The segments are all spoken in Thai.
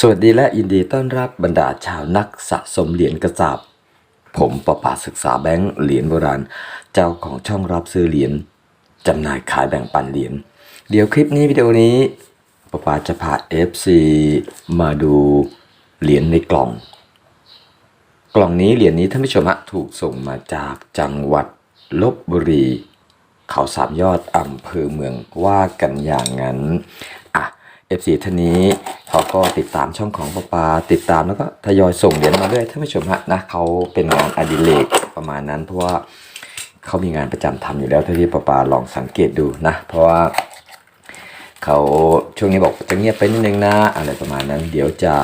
สวัสดีและยินดีต้อนรับบรรดาชาวนักสะสมเหรียญกระสาบผมประปาศึกษาแบงค์เหรียญโบราณ เจ้าของช่องรับซื้อเหรียญจำหน่ายขายแบ่งปันเหรียญเดี๋ยวคลิปนี้วิดีโอนี้ประปาจะพา FC มาดูเหรียญในกล่อง กล่องนี้เหรียญนี้ท่านผู้ชมฮะถูกส่งมาจากจังหวัดลบบุรี เขาสามยอดอำเภอเมืองว่ากันอย่างนั้นอะ FC ท่านนี้ เขาก็ติดตามช่องของปาปาติดตามแล้วก็ทยอยส่งเหรียญมาเรื่อยท่านผู้ชมฮะนะเขาเป็นงานอดิเรกประมาณนั้น เพราะว่าเขามีงานประจำทำอยู่แล้วเท่าที่ปาปาลองสังเกตดูนะ เพราะว่าเขาช่วงนี้บอกจะเงียบไปนิดนึงนะอะไรประมาณนั้น เดี๋ยวจะ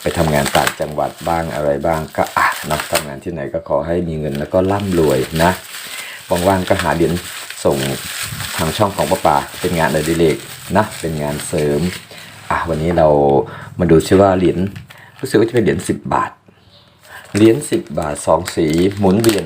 ไปทำงานต่างจังหวัดบ้างอะไรบ้างก็อะนะทำงานที่ไหนก็ขอให้มีเงินแล้วก็ร่ำรวยนะว่างๆก็หาเหรียญส่งทางช่องของป้าป่าเป็นงานอดิเรกนะเป็นงานเสริม อะวันนี้เรามาดูซิว่าเหรียญรู้สึกว่าจะเป็นเหรียญ10บาท เหรียญ10บาท2สีหมุนเวียน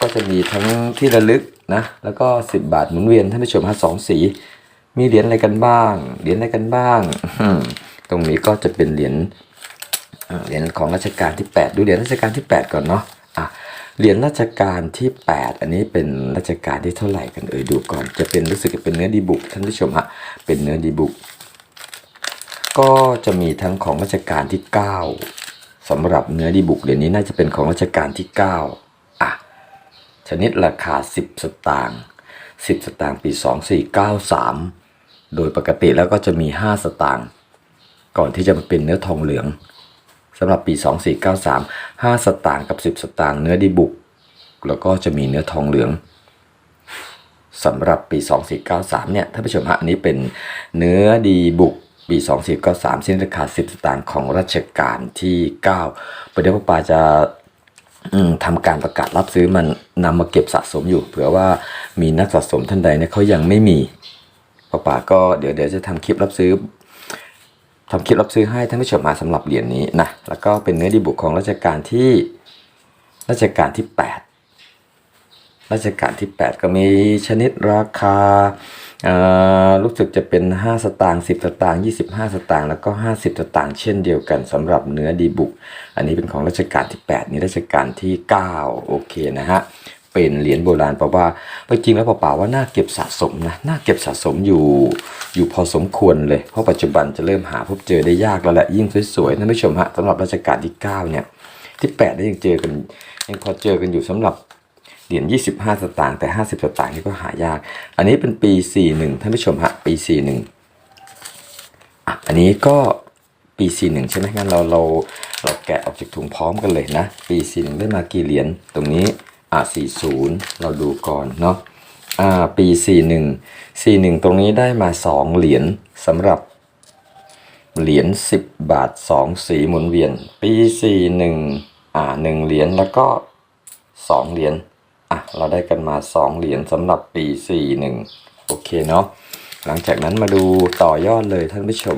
ก็จะมีทั้งที่ระลึกนะ แล้วก็10บาทหมุนเวียนท่านผู้ชมฮะสองสี มีเหรียญอะไรกันบ้าง เหรียญอะไรกันบ้าง ตรงนี้ก็จะเป็นเหรียญเอ่อเหรียญของรัชกาลที่ 8 ดูเหรียญรัชกาลที่ 8 ก่อนเนาะอะเหรียญรัชกาลที่ 8 อันนี้เป็นรัชกาลที่เท่าไหร่กันเอ่ยดูก่อนจะเป็นรู้สึกจะเป็นเนื้อดีบุกท่านผู้ชมฮะเป็นเนื้อดีบุก ก็จะมีทั้งของรัชกาลที่ 9สำหรับเนื้อดีบุกเหรียญนี้น่าจะเป็นของรัชกาลที่ 9 อะ ชนิดราคา 10 สตางค์10 สตางค์ปี 2493 โดยปกติแล้วก็จะมี 5 สตางค์ก่อนที่จะมาเป็นเนื้อทองเหลืองสำหรับปี 2493 5 สตางค์กับ 10 สตางค์เนื้อดีบุก แล้วก็จะมีเนื้อทองเหลืองสำหรับปี 2493 เนี่ยท่านผู้ชมฮะอันนี้เป็นเนื้อดีบุก ปี 2493เส้นราคา 10 สตางค์ของรัชกาลที่ 9 ประเดี๋ยวพ่อปาจะอืมทำการประกาศรับซื้อมันนำมาเก็บสะสมอยู่ เผื่อว่ามีนักสะสมท่านใดเนี่ยเขายังไม่มีป้าป๋าก็เดี๋ยวเดี๋ยวจะทำคลิปรับซื้อทำคลิปรับซื้อให้ท่านผู้ชมมาสำหรับเหรียญนี้นะแล้วก็เป็นเนื้อดีบุกของรัชกาลที่รัชกาลที่ 8 รัชกาลที่ 8 ก็มีชนิดราคา รู้สึกจะเป็น 5 สตางค์10 สตางค์25 สตางค์แล้วก็ 50 สตางค์เช่นเดียวกันสำหรับเนื้อดีบุก อันนี้เป็นของรัชกาลที่ 8 นี่รัชกาลที่ 9 โอเคนะฮะเป็นเหรียญโบราณเพราะว่าจริงแล้วเปล่าว่าน่าเก็บสะสมนะน่าเก็บสะสมอยู่อยู่พอสมควรเลย เพราะปัจจุบันจะเริ่มหาพบเจอได้ยากแล้วแหละยิ่งสวยๆท่านผู้ชมฮะสำหรับรัชกาลที่ 9 เนี่ยที่ 8 ได้ยังเจอกันยังพอเจอกันอยู่สำหรับ เหรียญ25 สตางค์แต่ 50 สตางค์นี่ก็หายาก อันนี้เป็นปี 41 ท่านผู้ชมฮะปี 41อะอันนี้ก็ปี 41 ใช่ไหมงั้นเราเราเราแกะออกจากถุงพร้อมกันเลยนะ ปี 41 ได้มากี่เหรียญตรงนี้อะ40 เราดูก่อนเนาะอ่าปี 41 41 ตรงนี้ได้มา 2 เหรียญสำหรับเหรียญ10 บาท 2 สีหมุนเวียน ปี 41อ่า1เหรียญแล้วก็ 2 เหรียญ อะเราได้กันมา 2 เหรียญสำหรับปี 41 โอเคเนาะหลังจากนั้นมาดูต่อยอดเลยท่านผู้ชม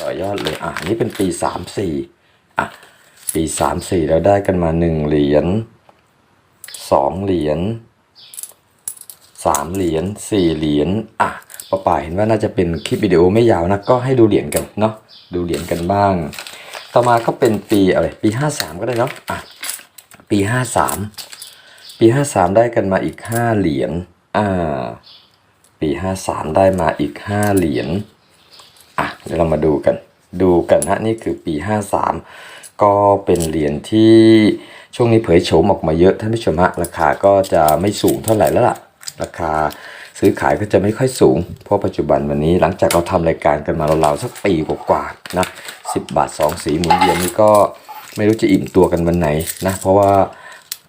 ต่อยอดเลยอะนนี่เป็นปี 34อะปี 34 เราได้กันมา 1 เหรียญ2เหรียญ3เหรียญ4เหรียญอะป้าป่าเห็นว่าน่าจะเป็นคลิปวิดีโอไม่ยาวนะก็ให้ดูเหรียญกันเนาะดูเหรียญกันบ้าง ต่อมาก็เป็นปีอะไรปี 53 ก็ได้เนาะอะปี 53 ปี53ได้กันมาอีก5เหรียญ อ่า ปี53ได้มาอีก5เหรียญ อะ เดี๋ยวเรามาดูกัน ดูกันฮะ นี่คือปี53ก็เป็นเหรียญที่ช่วงนี้เผยโฉมออกมาเยอะท่านผู้ชมฮะ ราคาก็จะไม่สูงเท่าไหร่แล้วล่ะ ราคาซื้อขายก็จะไม่ค่อยสูง เพราะปัจจุบันวันนี้หลังจากเราทำรายการกันมาราวๆสักปีกว่าๆนะ10 บาท 2 สีหมุนเวียนนี่ก็ไม่รู้จะอิ่มตัวกันวันไหนนะ เพราะว่า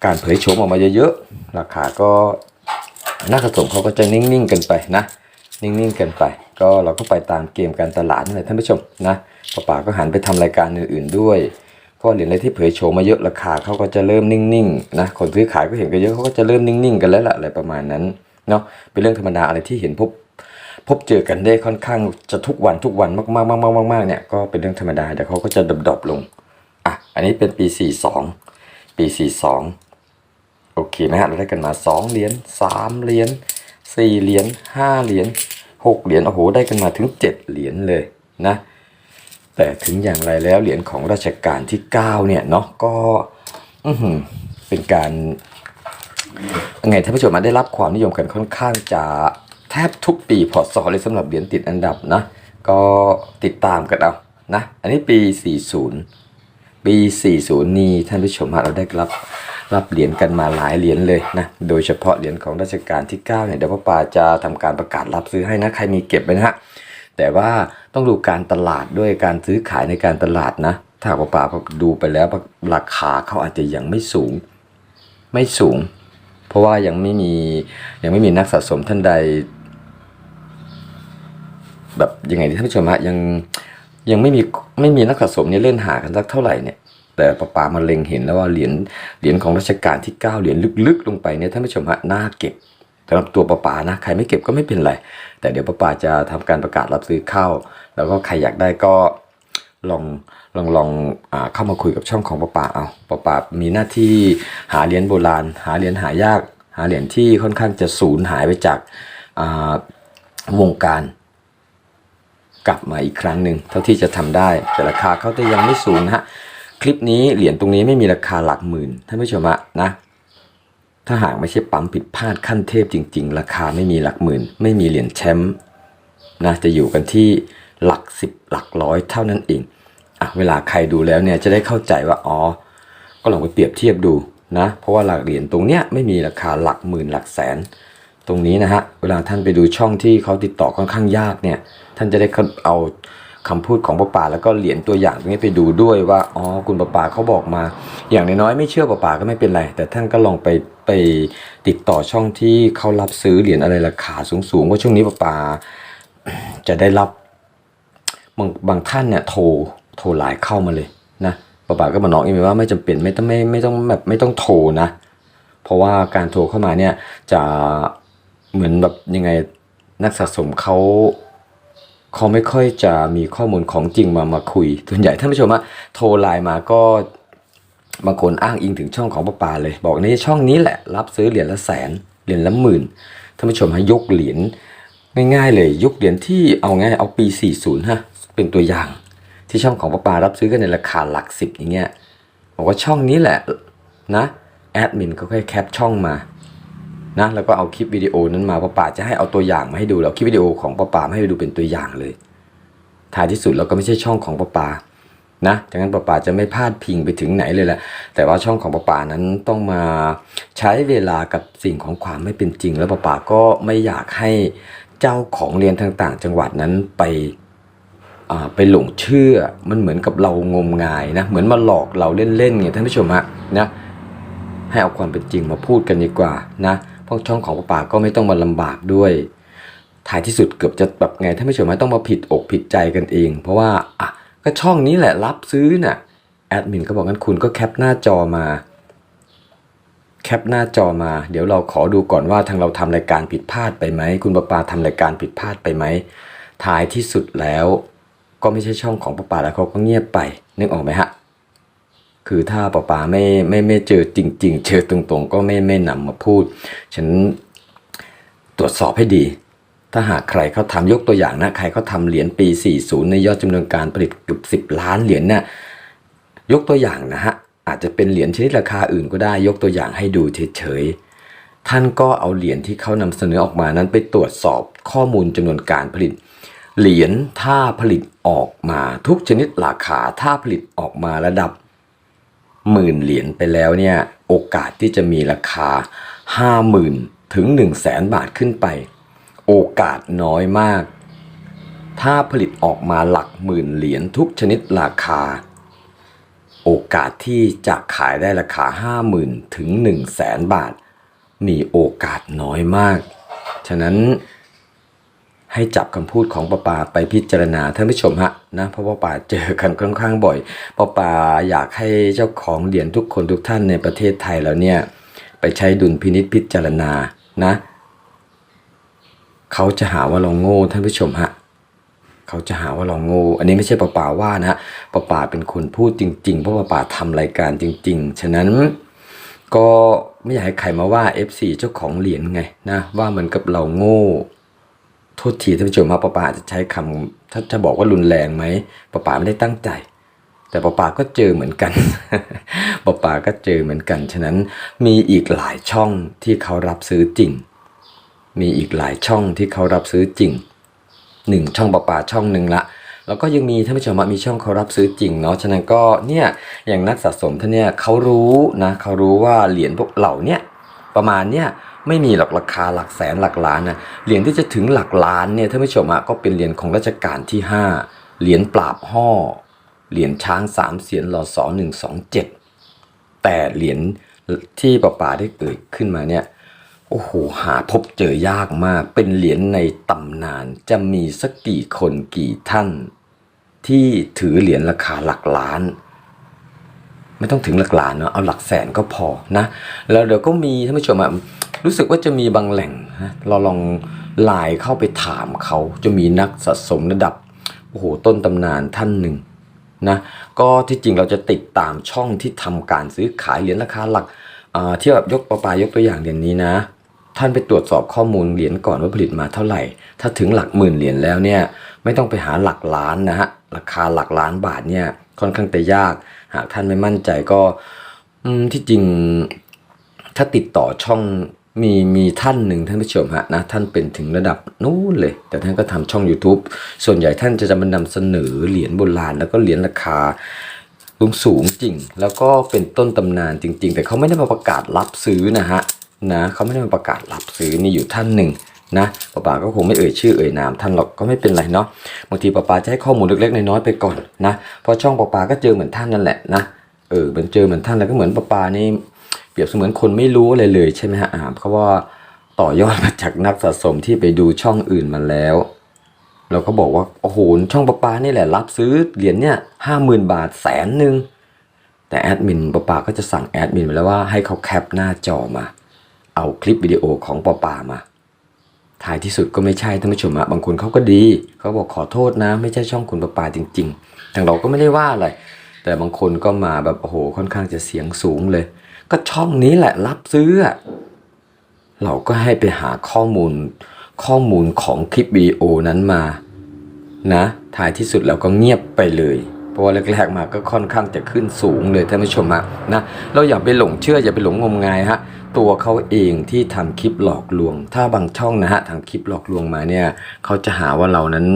การเผยโฉมออกมาเยอะๆ ราคาก็นักสะสมเขาก็จะนิ่งๆกันไปนะ นิ่งๆกันไป ก็เราก็ไปตามเกมการตลาดนั่นแหละท่านผู้ชมนะป้าป๋าก็หันไปทำรายการอื่นๆด้วยเพราะเหรียญอะไรที่เผยโฉมมาเยอะราคาเขาก็จะเริ่มนิ่งๆนะคนซื้อขายก็เห็นกันเยอะเขาก็จะเริ่มนิ่งๆกันแล้วล่ะอะไรประมาณนั้นเนาะเป็นเรื่องธรรมดาอะไรที่เห็นพบพบเจอกันได้ค่อนข้างจะทุกวันทุกวันมากๆมากๆมากๆเนี่ยก็เป็นเรื่องธรรมดาเดี๋ยวเขาก็จะดรอปๆลงอะอันนี้เป็นปี 42 ปี 42 โอเคไหมฮะเราได้กันมา 2 เหรียญ3เหรียญ4เหรียญ5เหรียญ6เหรียญโอ้โหได้กันมาถึง 7 เหรียญเลยนะแต่ถึงอย่างไรแล้วเหรียญของรัชกาลที่ 9 เนี่ยเนาะก็อื้อหือเป็นการไงท่านผู้ชมมาได้รับความนิยมกันค่อนข้างจะแทบทุกปีพอสอเลยสำหรับเหรียญติดอันดับนะ ก็ติดตามกันเอานะ อันนี้ปี 40 ปี 40 นี่ท่านผู้ชมเราได้รับ รับเหรียญกันมาหลายเหรียญเลยนะ โดยเฉพาะเหรียญของรัชกาลที่9เนี่ยเดี๋ยวพ่อปาจะทำการประกาศรับซื้อให้นะใครมีเก็บไว้นะฮะแต่ว่าต้องดูการตลาดด้วยการซื้อขายในการตลาดนะ ถ้าพ่อปาดูไปแล้วราคาเขาอาจจะยังไม่สูง ไม่สูง เพราะว่ายังไม่มียังไม่มีนักสะสมท่านใด แบบยังไงท่านผู้ชมฮะยังยังไม่มีไม่มีนักสะสมเนี่ยเล่นหากันสักเท่าไหร่เนี่ย แต่ปาปามาเล็งเห็นแล้วว่าเหรียญเหรียญของรัชกาลที่ 9 เหรียญลึกๆ ลงไปเนี่ยท่านผู้ชมฮะน่าเก็บสำหรับตัวปาปานะใครไม่เก็บก็ไม่เป็นไร แต่เดี๋ยวปาปาจะทำการประกาศรับซื้อเข้า แล้วก็ใครอยากได้ก็ลองลองลองอเข้ามาคุยกับช่องของปาปาเอาปาปามีหน้าที่หาเหรียญโบราณ หาเหรียญหายาก หาเหรียญที่ค่อนข้างจะสูญหายไปจากาวงการกลับมาอีกครั้งหนึ่งเท่าที่จะทำได้ แต่ราคาเขาจะยังไม่สูงนะฮะ คลิปนี้เหรียญตรงนี้ไม่มีราคาหลักหมื่นท่านผู้ชมะนะ ถ้าหากไม่ใช่ปั๊มผิดพลาดขั้นเทพจริง ๆ ราคาไม่มีหลักหมื่น ไม่มีเหรียญแชมป์นะจะอยู่กันที่หลักสิบหลักร้อยเท่านั้นเองอะเวลาใครดูแล้วเนี่ยจะได้เข้าใจว่าอ๋อก็ลองไปเปรียบเทียบดูนะเพราะว่าหลักเหรียญตรงเนี้ยไม่มีราคาหลักหมื่นหลักแสน ตรงนี้นะฮะเวลาท่านไปดูช่องที่เขาติดต่อค่อนข้างยากเนี่ยท่านจะได้เอา คำพูดของป้าป่าแล้วก็เหรียญตัวอย่างตรงนี้ไปดูด้วยว่าอ๋อคุณป้าป่าเขาบอกมา อย่างน้อยๆไม่เชื่อป้าป่าก็ไม่เป็นไร แต่ท่านก็ลองไปไปติดต่อช่องที่เขารับซื้อเหรียญอะไรราคาสูงๆว่าช่วงนี้ป้าป่าจะได้รับบางบางท่านเนี่ยโทรโทรไลน์เข้ามาเลยนะป้าป่าก็มาน้องเองว่าไม่จำเป็นไม่ต้องไม่ไม่ต้องแบบไม่ต้องโทรนะ เพราะว่าการโทรเข้ามาเนี่ยจะเหมือนแบบยังไงนักสะสมเขา เขาไม่ค่อยจะมีข้อมูลของจริงมามาคุยส่วนใหญ่ท่านผู้ชมอะโทรไลน์มาก็บางคนอ้างอิงถึงช่องของป้าปาเลย บอกในช่องนี้แหละรับซื้อเหรียญละแสนเหรียญละหมื่นท่านผู้ชมให้ยกเหรียญง่ายๆเลยยกเหรียญที่เอาง่ายเอาปี 40ฮะเป็นตัวอย่างที่ช่องของป้าปารับซื้อกันในราคาหลักสิบอย่างเงี้ยบอกว่าช่องนี้แหละนะแอดมินก็ค่อยแคปช่องมา นะแล้วก็เอาคลิปวิดีโอนั้นมาป้าป่าจะให้เอาตัวอย่างมาให้ดูแล้วคลิปวิดีโอของป้าป่ามาให้ดูเป็นตัวอย่างเลยท้ายที่สุดเราก็ไม่ใช่ช่องของป้าป่านะดังนั้นป้าป่าจะไม่พลาดพิงไปถึงไหนเลยแหละแต่ว่าช่องของป้าป่านั้นต้องมาใช้เวลากับสิ่งของความไม่เป็นจริง แล้วป้าป่าก็ไม่อยากให้เจ้าของเรียนต่างๆจังหวัดนั้นไปไปหลงเชื่อมันเหมือนกับเรางมงายนะเหมือนมาหลอกเราเล่นๆไงท่านผู้ชมฮะนะให้เอาความเป็นจริงมาพูดกันดีกว่านะ พราะช่องของป้าป่าก็ไม่ต้องมาลำบากด้วยท้ายที่สุดเกือบจะแบบไงท่านผู้ชมไม่ต้องมาผิดอกผิดใจกันเอง เพราะว่าอะก็ช่องนี้แหละรับซื้อน่ะแอดมินก็บอกงั้นคุณก็แคปหน้าจอมา แคปหน้าจอมา เดี๋ยวเราขอดูก่อนว่าทางเราทำรายการผิดพลาดไปไหมคุณป้าป่าทำรายการผิดพลาดไปไหมท้ายที่สุดแล้ว ก็ไม่ใช่ช่องของป้าป่าแล้วเขาก็เงียบไปนึกออกไหมฮะ คือถ้าป้าป๋าไม่ไม่ไม่เจอจริง ๆ เจอตรงๆ ก็ไม่ไม่นำมาพูด ฉันตรวจสอบให้ดี ถ้าหากใครเขาทำยกตัวอย่างนะ ใครเขาทำเหรียญปี 40 ในยอดจำนวนการผลิตเกือบ10 ล้านเหรียญเนี่ยยกตัวอย่างนะฮะ อาจจะเป็นเหรียญชนิดราคาอื่นก็ได้ ยกตัวอย่างให้ดูเฉยๆ ท่านก็เอาเหรียญที่เขานำเสนอออกมานั้นไปตรวจสอบข้อมูลจำนวนการผลิตเหรียญถ้าผลิตออกมาทุกชนิดราคาถ้าผลิตออกมาระดับ หมื่นเหรียญไปแล้วเนี่ยโอกาสที่จะมีราคา 50,000 ถึง 1 0 0 0 0แสนบาทขึ้นไป โอกาสน้อยมาก ถ้าผลิตออกมาหลักหมื่นเหรียญทุกชนิดราคา โอกาสที่จะขายได้ราคา 50,000 ถึง 1 0 0 0 0แสนบาท มีโอกาสน้อยมาก ฉะนั้น ให้จับคำพูดของป้าป่าไปพิจารณาท่านผู้ชมฮะนะเพราะว่าป่าเจอกันค่อนข้างบ่อยป้าป่าอยากให้เจ้าของเหรียญทุกคนทุกท่านในประเทศไทยแล้วเนี่ยไปใช้ดุลพินิษพิจารณานะ เขาจะหาว่าเราโง่ท่านผู้ชมฮะเขาจะหาว่าเราโง่ อันนี้ไม่ใช่ป้าป่าว่านะป้าป่าเป็นคนพูดจริง ๆ เพราะป้าป่าทำรายการจริง ๆ ฉะนั้นก็ไม่อยากให้ใครมาว่า FC เจ้าของเหรียญไงนะว่าเหมือนกับเราโง่ โทษทีท่านผู้ชมครับป้าป๋าอาจจะใช้คำถ้าจะบอกว่ารุนแรงไหมป้าป๋าไม่ได้ตั้งใจ แต่ป้าป๋าก็เจอเหมือนกันป้าป๋าก็เจอเหมือนกัน ฉะนั้นมีอีกหลายช่องที่เขารับซื้อจริง มีอีกหลายช่องที่เขารับซื้อจริงหนึ่งช่องป้าป๋าช่องหนึ่งละแล้วก็ยังมีท่านผู้ชมมีช่องเขารับซื้อจริงเนาะ ฉะนั้นก็เนี่ยอย่างนักสะสมท่านเนี่ยเขารู้นะเขารู้ว่าเหรียญพวกเหล่าเนี้ยประมาณเนี่ย ไม่มีหรอกราคาหลักแสนหลักล้านนะเหรียญที่จะถึงหลักล้านเนี่ยท่านผู้ชมอะก็เป็นเหรียญของรัชกาลที่ 5 เหรียญปราบห่อเหรียญช้างสามเสียนรอสอหนึ่งสองเจ็ดแต่เหรียญที่ป่าป่าได้เกิดขึ้นมาเนี่ยโอ้โหหาพบเจอยากมาก เป็นเหรียญในตำนานจะมีสักกี่คนกี่ท่าน ที่ถือเหรียญราคาหลักล้าน ไม่ต้องถึงหลักล้านเนาะเอาหลักแสนก็พอนะ แล้วเดี๋ยวก็มีท่านผู้ชมอะ รู้สึกว่าจะมีบางแหล่งนะเราลองไลน์เข้าไปถามเขาจะมีนักสะสมระดับโอ้โหต้นตำนานท่านหนึ่งนะก็ที่จริงเราจะติดตามช่องที่ทำการซื้อขายเหรียญราคาหลักที่แบบยกปลาปลายกตัวอย่างเหรียญนี้นะ ท่านไปตรวจสอบข้อมูลเหรียญก่อนว่าผลิตมาเท่าไหร่ ถ้าถึงหลักหมื่นเหรียญแล้วเนี่ยไม่ต้องไปหาหลักล้านนะฮะราคาหลักล้านบาทเนี่ยค่อนข้างจะยากหากท่านไม่มั่นใจก็ที่จริงถ้าติดต่อช่อง มีมีท่านหนึ่งท่านผู้ชมฮะนะท่านเป็นถึงระดับนู้นเลย แต่ท่านก็ทำช่อง YouTube ส่วนใหญ่ท่านจะจะมานำเสนอเหรียญโบราณแล้วก็เหรียญราคาสูงสูงจริง แล้วก็เป็นต้นตำนานจริง ๆ แต่เขาไม่ได้มาประกาศรับซื้อนะฮะนะเขาไม่ได้มาประกาศรับซื้อนี่อยู่ท่านหนึ่งนะป้าป๋าก็คงไม่เอ่ยชื่อเอ่ยนามท่านหรอกก็ไม่เป็นไรเนาะบางทีป้าป๋าจะให้ข้อมูลเล็กๆน้อยๆไปก่อนนะเพราะช่องป้าป๋าก็เจอเหมือนท่านนั่นแหละนะเออเหมือนเจอเหมือนท่านแล้วก็เหมือนป้าป๋านี่ เปรียบเสมือนคนไม่รู้อะไรเลยใช่ไหมฮะอ่าเพราะว่าต่อยอดมาจากนักสะสมที่ไปดูช่องอื่นมาแล้วเราก็บอกว่าโอ้โหช่องประปานี่แหละรับซื้อเหรียญเนี่ยห้าหมื่นบาทแสนหนึ่งแต่แอดมินประปาก็จะสั่งแอดมินไปแล้วว่าให้เขาแคปหน้าจอมา เอาคลิปวิดีโอของประปามาท้ายที่สุดก็ไม่ใช่ท่านผู้ชมอะบางคนเขาก็ดีเขาบอกขอโทษนะ ไม่ใช่ช่องคุณประปาจริง ๆ ทางเราก็ไม่ได้ว่าอะไรแต่บางคนก็มาแบบโอ้โหค่อนข้างจะเสียงสูงเลย ก็ช่องนี้แหละรับซื้อ เราก็ให้ไปหาข้อมูลข้อมูลของคลิปวิดีโอนั้นมา นะท้ายที่สุดเราก็เงียบไปเลยเพราะว่าแรกๆมาก็ค่อนข้างจะขึ้นสูงเลยท่านผู้ชมฮะนะเราอย่าไปหลงเชื่ออย่าไปหลงงมงายฮะตัวเขาเองที่ทำคลิปหลอกลวง ถ้าบางช่องนะฮะทำคลิปหลอกลวงมาเนี่ยเขาจะหาว่าเรานั้น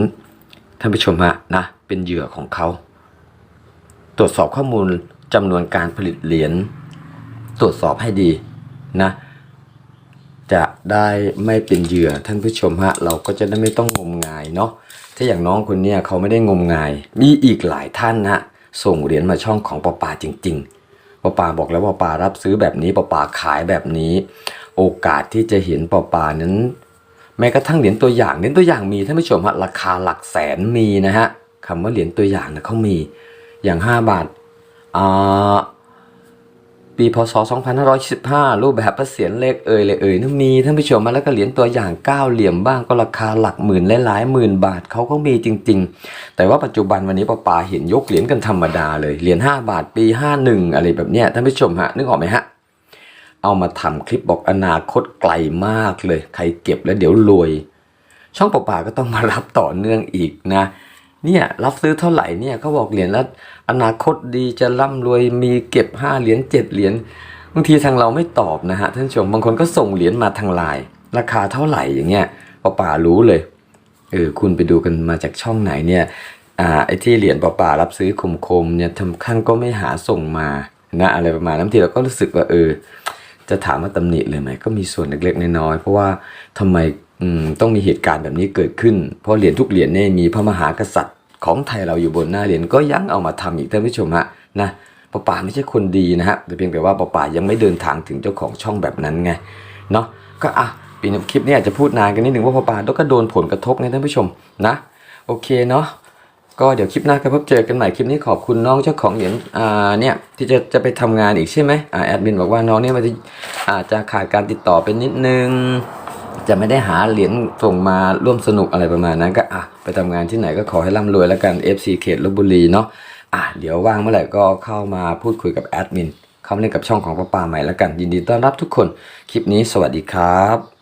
ท่านผู้ชมฮะนะเป็นเหยื่อของเขา ตรวจสอบข้อมูลจำนวนการผลิตเหรียญ ตรวจสอบให้ดีนะ จะได้ไม่เป็นเหยื่อท่านผู้ชมฮะ เราก็จะได้ไม่ต้องงมงายเนาะถ้าอย่างน้องคนเนี้ยเขาไม่ได้งมงาย มีอีกหลายท่านนะส่งเหรียญมาช่องของปอปาจริง ๆปอปาบอกแล้วว่าปอปารับซื้อแบบนี้ปอปาขายแบบนี้ โอกาสที่จะเห็นปอปานั้น แม้กระทั่งเหรียญตัวอย่างเหรียญตัวอย่างมีท่านผู้ชมฮะราคาหลักแสนมีนะฮะคำว่าเหรียญตัวอย่างนะเขามีอย่าง 5 บาทอ่า ปีพศ 2525รูปแบบพระเศียรเลขเอ่ยเลยเอ่ยนั่นมีท่านผู้ชมมาแล้วก็เหรียญตัวอย่างเก้าเหลี่ยมบ้างก็ราคาหลักหมื่นหลายหมื่นบาทเขาก็มีจริง ๆ แต่ว่าปัจจุบันวันนี้ป้าปาเห็นยกเหรียญกันธรรมดาเลยเหรียญ5บาทปี 51 อะไรแบบเนี้ยท่านผู้ชมฮะนึกออกไหมฮะเอามาทำคลิปบอกอนาคตไกลมากเลย ใครเก็บแล้วเดี๋ยวรวย ช่องป่าป่าก็ต้องมารับต่อเนื่องอีกนะ เนี่ยรับซื้อเท่าไหร่เนี่ยเขาบอกเหรียญแล้วอนาคตดีจะร่ำรวยมีเก็บห้าเหรียญเจ็ดเหรียญบางทีทางเราไม่ตอบนะฮะท่านชมบางคนก็ส่งเหรียญมาทางไลน์ราคาเท่าไหร่อย่างเงี้ยป่าป่ารู้เลยเออคุณไปดูกันมาจากช่องไหนเนี่ยอ่าไอ้ที่เหรียญป่าป่ารับซื้อคมๆเนี่ยทำขั้นก็ไม่หาส่งมานะอะไรประมาณนั้นบางทีเราก็รู้สึกว่าเออจะถามว่าตำหนิเลยไหมก็มีส่วนเล็กๆน้อยๆเพราะว่าทำไม ต้องมีเหตุการณ์แบบนี้เกิดขึ้น เพราะเหรียญทุกเหรียญเนี่ยมีพระมหากษัตริย์ ของไทยเราอยู่บนหน้าเหรียญก็ยังเอามาทำอีกท่านผู้ชมฮะนะป้าป่าไม่ใช่คนดีนะฮะแต่เพียงแต่ว่าป้าป่ายังไม่เดินทางถึงเจ้าของช่องแบบนั้นไงเนาะก็อะปีนี้คลิปนี้อาจจะพูดนานกันนิดหนึ่งว่าป้าป่าก็โดนผลกระทบไงท่านผู้ชมนะ โอเคเนาะก็เดี๋ยวคลิปหน้าก็พบเจอกันใหม่คลิปนี้ขอบคุณน้องเจ้าของเหรียญอ่าเนี่ยที่จะจะไปทำงานอีกใช่ไหมอ่าแอดมินบอกว่าน้องเนี่ยมันจะอาจจะขาดการติดต่อไปนิดนึง จะไม่ได้หาเหรียญส่งมาร่วมสนุกอะไรประมาณนั้นก็อะไปทำงานที่ไหนก็ขอให้ร่ำรวยแล้วกัน FC เขตลบบุรีเนาะอะเดี๋ยวว่างเมื่อไหร่ก็เข้ามาพูดคุยกับแอดมินเข้ามาเล่นกับช่องของป้าปาใหม่แล้วกัน ยินดีต้อนรับทุกคน คลิปนี้สวัสดีครับ